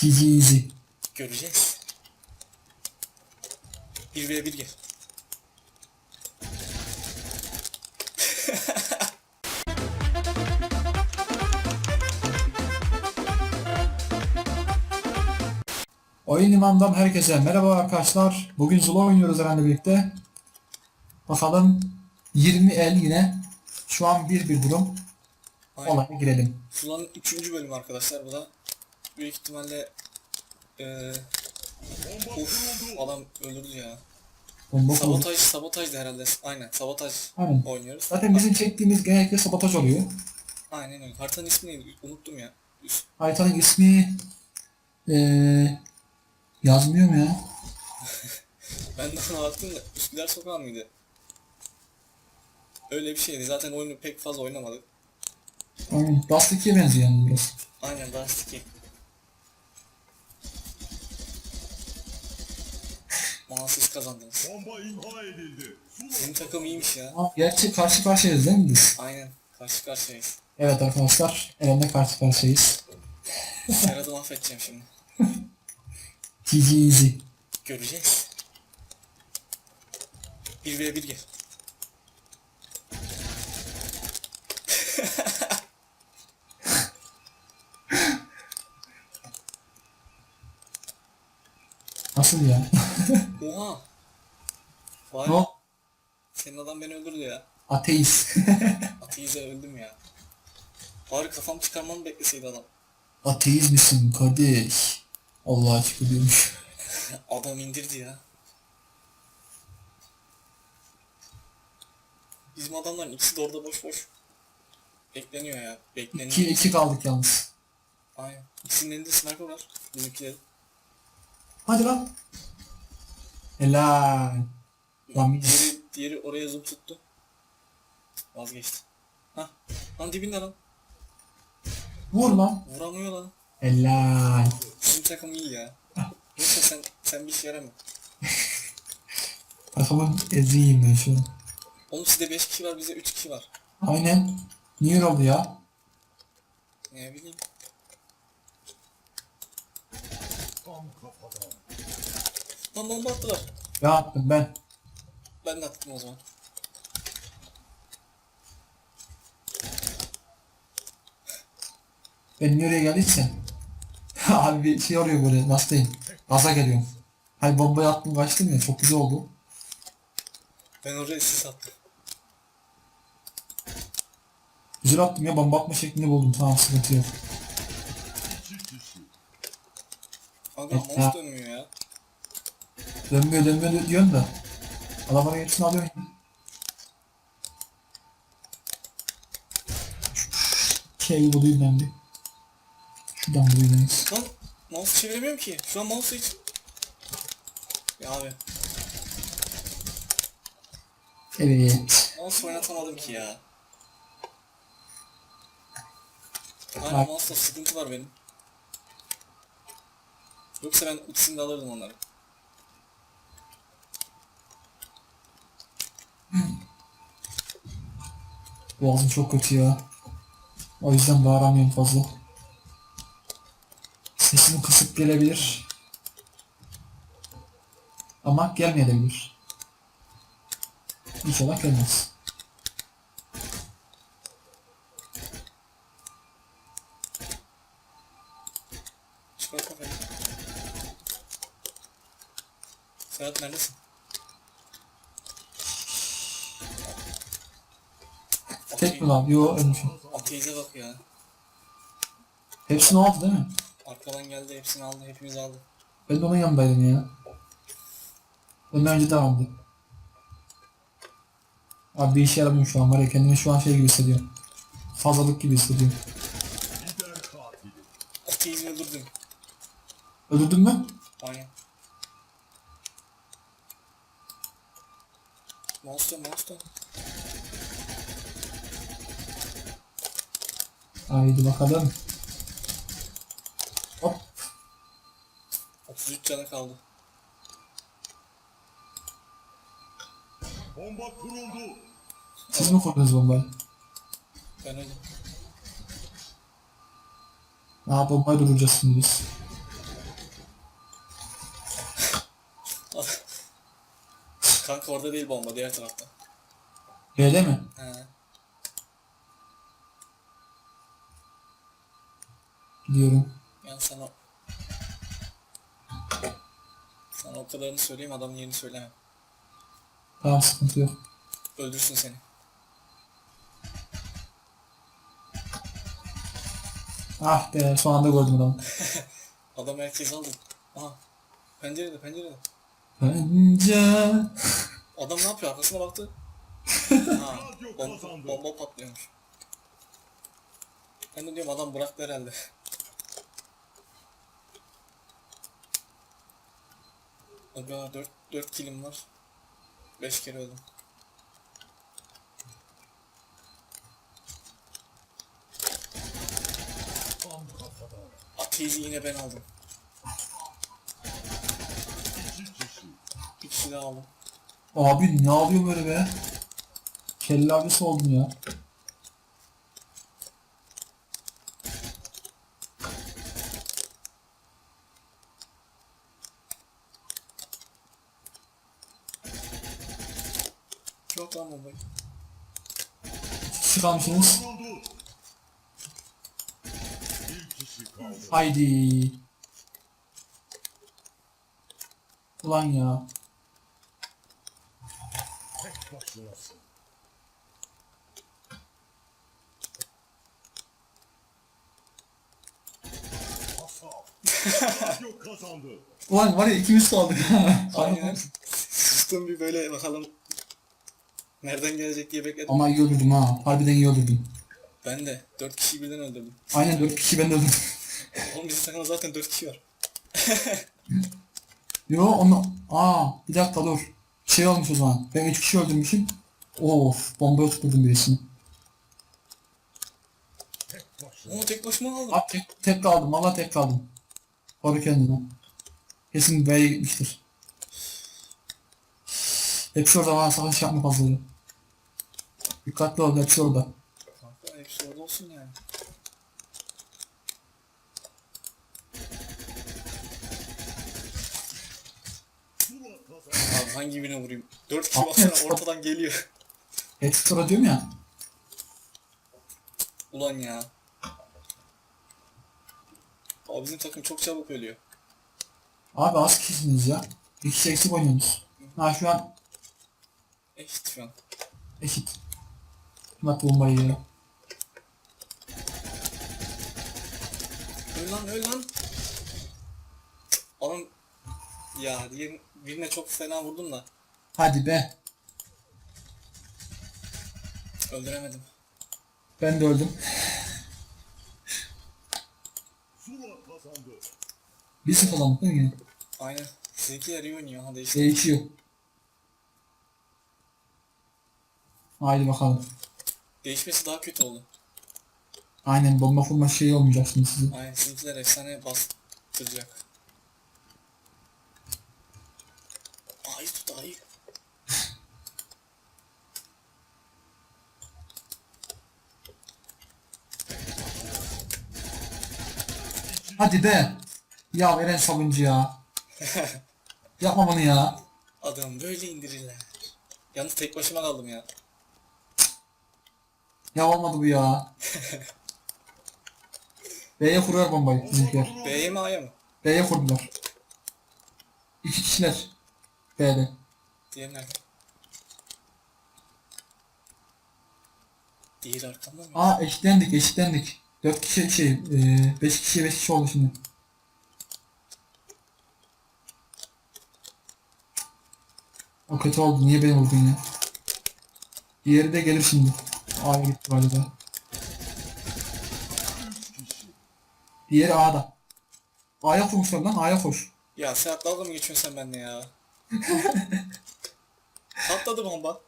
GG easy. Göreceğiz. 1 v 1 gel. Oyun limandan herkese merhaba arkadaşlar. Bugün Zula oynuyoruz herhalde birlikte. Bakalım 20 el yine. Şu an 1-1 durum. Aynen. Olaya girelim. Zula'nın 3. bölümü arkadaşlar bu da. Büyük ihtimalle eee Uf adam öldürdü ya. Bomba kurdu. Sabotaj, sabotaj da herhalde. Aynen sabotaj Aynen. oynuyoruz. Zaten bizim çektiğimiz genellikle sabotaj oluyor. Aynen öyle. Haritanın ismi neydi? Unuttum ya. Üst. Haritanın ismi eee yazmıyor mu ya? Ben de ona baktım da Üsküdar Sokağı mıydı? Öyle bir şeydi. Zaten oyunu pek fazla oynamadık. Aynen. Dust 2'ye benziyor yani biraz. Aynen Dust 2. Aa siz kazandınız. Bomba imha edildi. Senin takım iyiymiş ya. Ama gerçi karşı karşıyayız değil mi biz? Aynen. Karşı karşıyayız. Evet arkadaşlar. Eren'le karşı karşıyayız. Serhat'ı mahvedeceğim şimdi. GG easy. Göreceğiz. 1 v 1 gel. Nasıl ya? Oha. Vay. ne? o? Senin adam beni öldürdü ya. Ateist. Ateize öldüm ya. Bari kafamı çıkarmamı bekleseydi adam. Ateist misin kardeş? Allah aşkına diyormuş. Adam indirdi ya. Bizim adamların ikisi de orada boş boş. Bekleniyor ya. Bekleniyor. 2 2 kaldık yalnız. Aynen. İkisinin elinde sniper var. Bizimkilerin. Hadi lan. Helal. Lan Diğeri, diğeri oraya zoom tuttu. Vazgeçti. Hah. Lan dibinde lan. Vur lan. Vuramıyor lan. Helal. Bizim takım iyi ya. Neyse sen, sen bir işe yaramıyor. Takımın eziyim ben şu an. Oğlum sizde 5 kişi var bize 3 kişi var. Aynen. Niye oldu ya? Ne bileyim. Lan bomba attılar. Ya attım ben. Ben de attım o zaman. Ben oraya geldiyse. Abi bir şey oluyor böyle nasıldayım. Gaza geliyorum. Hani bombayı attım kaçtım ya çok güzel oldu. Ben oraya sis attım. Güzel attım ya bomba atma şeklini buldum. Tamam sıkıntı yok. Yok mouse dönmüyor ya. Dönmüyor dönmüyor diyorsun da. Adamların hepsini alıyorsun. Şey bulayım ben bir. Şuradan bulayım. Lan mouse çeviremiyorum ki. Şu an mouse hiç. Ya abi Evet. mouse oynatamadım ki ya. Aynen mouse'da sıkıntı var benim. Yoksa ben ikisini de alırdım onları. Boğazım çok kötü ya. O yüzden bağıramıyorum fazla. Sesimi kısık gelebilir. Ama gelmeyebilir. İnşallah gelmez. Çıkar neredesin? Mi lan? Yo ölmüşüm. Ateize bak ya. Hepsini aldı değil mi? Arkadan geldi hepsini aldı hepimiz aldı. Ben de onun yanındaydım ya. Ondan önce de aldı. Abi bir işe yaramıyor şu an var ya kendimi şu an şey gibi hissediyorum. Fazlalık gibi hissediyorum. Ateizi öldürdüm. Öldürdün mü? Aynen. Mouse da Haydi bakalım. Hop. 33 canı kaldı. Bomba kuruldu. Siz mi kurdunuz bombayı? Ben öyle. Aa bombayı duracağız şimdi biz. Kanka orada değil bomba diğer tarafta. Öyle mi? He. Gidiyorum. Yani sana sana o kadarını söyleyeyim adamın yerini söylemem. Tamam sıkıntı yok. Öldürsün seni. Ah be son anda gördüm adamı. Adam herkes aldı. Aha. Pencerede pencerede. Bence... Adam ne yapıyor? Arkasına baktı. ha, bom- bomba patlıyormuş. Ben de diyorum adam bıraktı herhalde. Aga 4 4 kilim var. 5 kere öldüm. Ateizi yine ben aldım. Bir kişi daha aldım. Abi ne alıyor böyle be? Kelle abisi oldum ya. Çok lan bombayı. Kişi kalmışsınız. Haydi. Ulan ya. Ulan var ya ikimiz kaldık. Aynen. Sustum bir böyle bakalım. Nereden gelecek diye bekledim. Ama iyi öldürdüm ha. Harbiden iyi öldürdüm. Ben de 4 kişiyi birden öldürdüm. Aynen 4 kişi ben de öldürdüm. Oğlum bizim takımda zaten 4 kişi var. Yo onu... Aa bir dakika dur. Şey olmuş o zaman. Ben 3 kişi öldürmüşüm. Of bombaya tutturdum birisini. Oo tek başıma aldım. Abi tek, tek kaldım. Valla tek kaldım. Koru kendini. Kesin B'ye gitmiştir. Hepsi orada var. Savaş yapma fazla. Dikkatli ol. Hepsi orada. Kanka hepsi orada olsun yani. Abi hangi birine vurayım? 4 kişi baksana ortadan geliyor. Hepsi orada diyorum ya. Ulan ya. Abi bizim takım çok çabuk ölüyor. Abi az kişisiniz ya. Kişi eksik oynuyorsunuz. Ha şu an Eşit şu an. eşit. Attı bombayı ya? Öl lan öl lan. Oğlum ya diğer birine çok fena vurdum da Hadi be. öldüremedim. Ben de öldüm. Bir sıfır aldık değil mi yine? Aynen. Sizinkiler iyi oynuyor ha değişti. Değişiyor. Haydi bakalım. Değişmesi daha kötü oldu. Aynen bomba fırma şey olmayacak şimdi size. Aynen sizinkiler efsane bastıracak. Ayı tut ayı. Hadi be. Ya Eren Sabuncu ya. Yapma bunu ya. Adam böyle indirirler. Yalnız tek başıma kaldım ya. Ya olmadı bu ya. B'ye kuruyor bombayı bizimkiler. B'ye mi A'ya mı? B'ye kurdular. İki kişiler. B'de. Diğeri nerede? Arkamda mı? Aa eşitlendik eşitlendik. Dört kişi şey, eee beş kişi beş kişi oldu şimdi. O kötü oldu. Niye beni vurdun ya? Diğeri de gelir şimdi. A'ya gitti galiba. Diğeri A'da. A'ya koşmuşlar lan. A'ya koş. Ya Serhat dalga mı geçiyorsun sen benimle ya? Patladı bomba.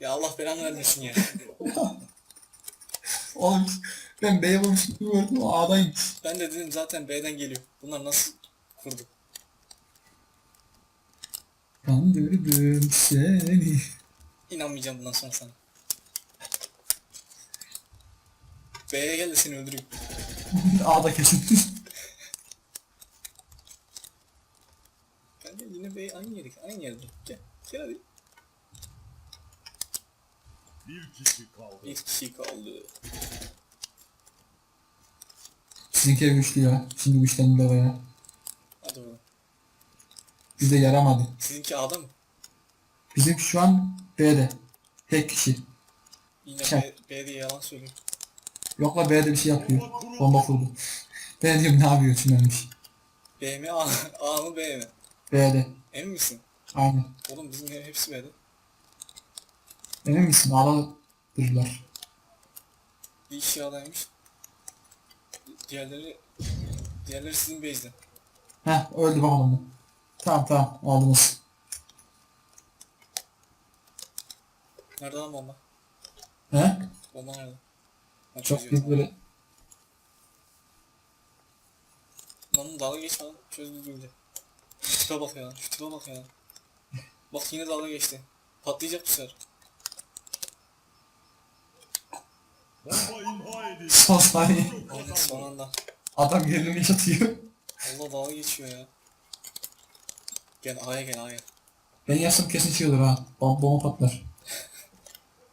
ya Allah belanı vermesin ya. Oğlum ben B'ye vurmuşum. Gördüm o A'daymış. Ben de dedim zaten B'den geliyor. Bunlar nasıl kurdu? Kandırdım seni. İnanmayacağım bundan sonra sana. B'ye gel de seni öldüreyim. A'da kesin. Ben de yine B'ye aynı yerdik. Aynı yerde. Gel. Gel hadi. Bir kişi kaldı. Bir kişi kaldı. Sizinki ev güçlü ya. Şimdi güçlendi oraya. Hadi bakalım. Bize yaramadı. Sizinki A'da mı? Bizim şu an B'de. Tek kişi. Yine. B, B diye yalan söylüyor. Yok la B'de bir şey yapıyor. Bomba kurdu. Ben diyorum ne yapıyor tünelmiş. B mi A, A mı B mi? B'de. Emin misin? Aynen. Oğlum bizim ev hepsi B'de. Emin misin? Ağladırlar. Bir kişi A'daymış. Diğerleri diğerleri sizin base'de. Heh öldü bakalım. Tamam tamam aldınız. Nerede lan bomba? He? Bomba nerede? Ha, Çok biz böyle Lan dalga geçme lan. Çözdü güldü. Şu tipe bak ya. Şu tipe bak ya. Bak yine dalga geçti. Patlayacak bu sefer. Son saniye. Aynen son anda. Adam yerini yatıyor. Allah dalga geçiyor ya. Gel A'ya gel A'ya. Ben yapsam kesin şey olur ha. Bom bomba patlar.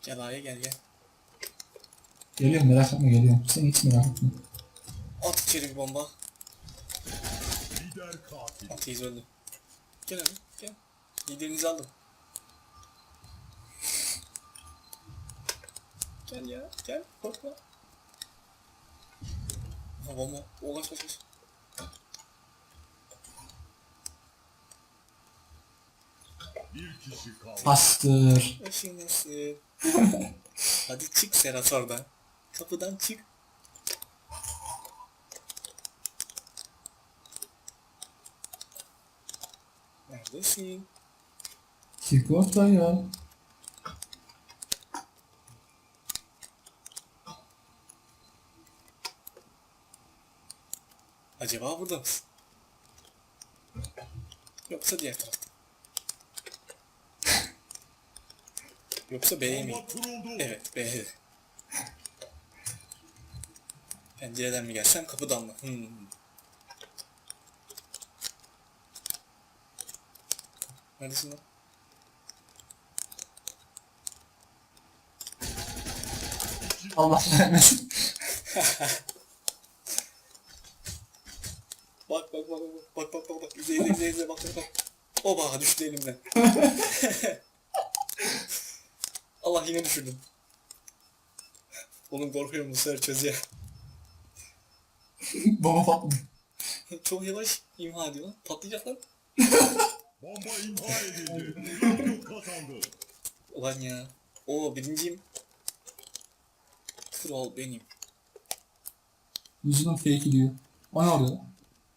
Gel A'ya gel gel. Geliyorum merak etme geliyorum. Sen hiç merak etme. At içeri bir bomba. Lider katil. Ateyiz öldü. Gel hadi gel. Liderinizi aldım. Gel ya gel korkma. Ha bomba. O kaç kaç kaç. Bir kişi kaldı. Bastır. Eşin nasıl? Hadi çık Serhat oradan. Kapıdan çık. Neredesin? Çık ortaya. Acaba burada mısın? Yoksa diğer tarafta. Yoksa B'ye mi. Evet B'ye. Pencereden mi gelsem kapıdan mı? Hmm. Neredesin lan? Allah vermesin. Bak bak bak bak bak bak bak bak izle izle izle izle bak bak bak. Oba düştü elimden. Allah yine düşürdüm. Oğlum korkuyorum bu sefer çözüyor. bomba patladı. Çok yavaş imha ediyor lan. Patlayacak lan. Bomba imha edildi. Radyo kazandı. Ulan ya. Oo birinciyim. Kral benim. Yüzünün fake'i diyor. O ne oluyor?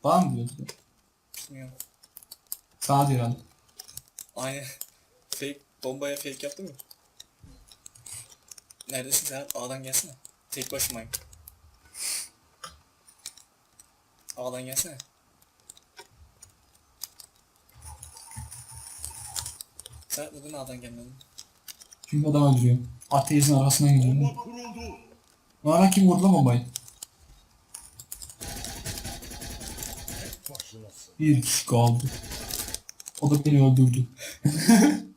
Bana mı diyor? Bilmiyorum. Sana diyor herhalde. Aynen. Fake bombaya fake yaptın mı? Neredesin Serhat? A'dan gelsene. Tek başımayım. A'dan gelsene. Serhat neden A'dan gelmedin? Çünkü adam öldürüyor. Ateizin arkasından gidiyor. Bana kim vurdu lan bombayı? Bir kişi kaldı. O da beni öldürdü.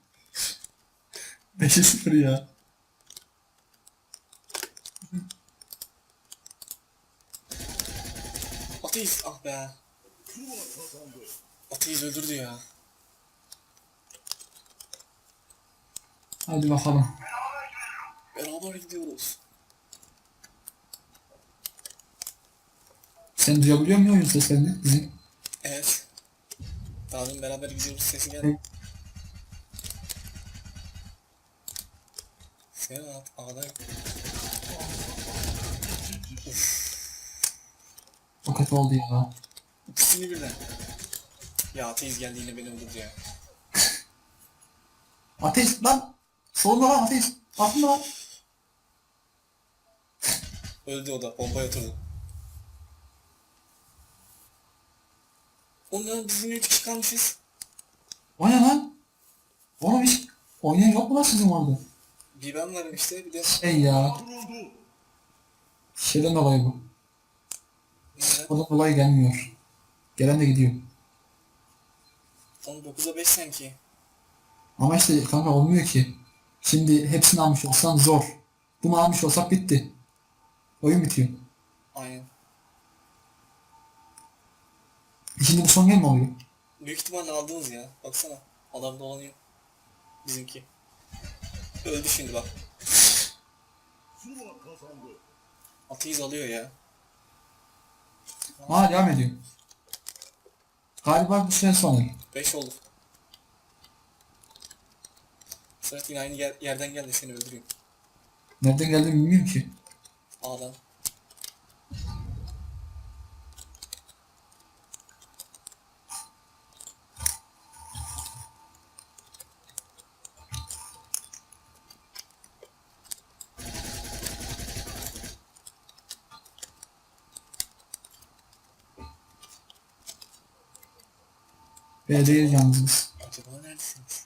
5'e 0 ya. Ateist ah be. Ateist öldürdü ya. Hadi bakalım. Beraber gidiyoruz. Sen duyabiliyor musun oyun seslerini? Bizim. Evet. Daha dün beraber gidiyoruz sesi geldi. Serhat A'dan İki kişi. O kötü oldu ya. ikisini birden. Ya ateist geldi yine beni öldürdü ya. Ateist lan. Solunda lan ateist. Aklında lan. Öldü o da bombaya oturdu. Ondan biz yine üç kişi kalmışız. O ne lan? Oğlum hiç oynayan yok mu lan sizin orada? Bir ben varım işte bir de Şey ya. Şeyden dolayı bu. Oradan dolayı gelmiyor. Gelen de gidiyor. Oğlum 9'a 5 sanki. Ama işte kanka olmuyor ki. Şimdi hepsini almış olsan zor. Bunu almış olsak bitti. Oyun bitiyor. Aynen. Şimdi bu son game mi oluyor? Büyük ihtimalle aldınız ya. Baksana. Adam dolanıyor. Bizimki. Öldü şimdi bak. Atıyız alıyor ya. Aa devam ediyor. Galiba bu sene sonu. 5 olduk. Serhat yine aynı yer- yerden geldi seni öldürüyor. Nereden geldiğini bilmiyorum ki. A'dan. B'deyiz yalnız. Acaba neredesiniz?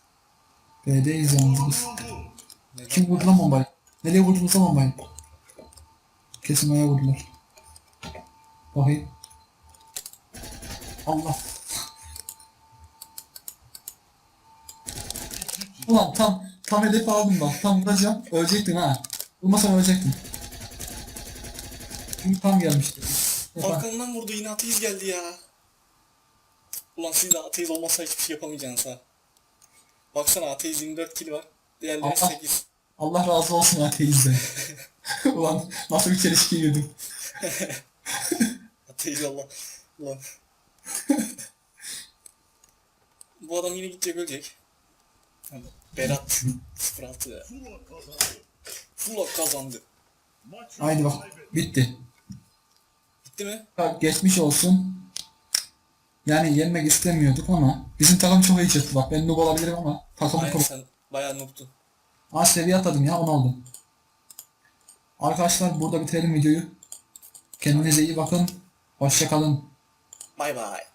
B'deyiz yalnız? Kim vurdu lan bombayı? Nereye vurdunuz lan bombayı? Kesin oraya vurdular. Bakayım. Allah. Ulan tam tam hedef aldım bak. Tam vuracağım. Ölecektim ha. Vurmasam ölecektim. Çünkü tam gelmişti. Arkamdan vurdu yine ateist geldi ya. Ulan siz de ateist olmasa hiçbir şey yapamayacaksınız ha. Baksana ateist 24 kill var. Diğerleri Allah. 8. Allah razı olsun ateizden. Ulan nasıl bir çelişkiye girdim. Ateist Allah. Ulan. Bu adam yine gidecek ölecek. Berat 06 ya. Fulak kazandı. Haydi bak. Bitti. Bitti mi? Ya geçmiş olsun. Yani yenmek istemiyorduk ama bizim takım çok iyi çıktı bak. Ben noob olabilirim ama takımı Aynen sen bayağı noob'tun. Aa seviye atladım ya 10 oldum. Arkadaşlar burada bitirelim videoyu. Kendinize iyi bakın. Hoşçakalın. Bay bay.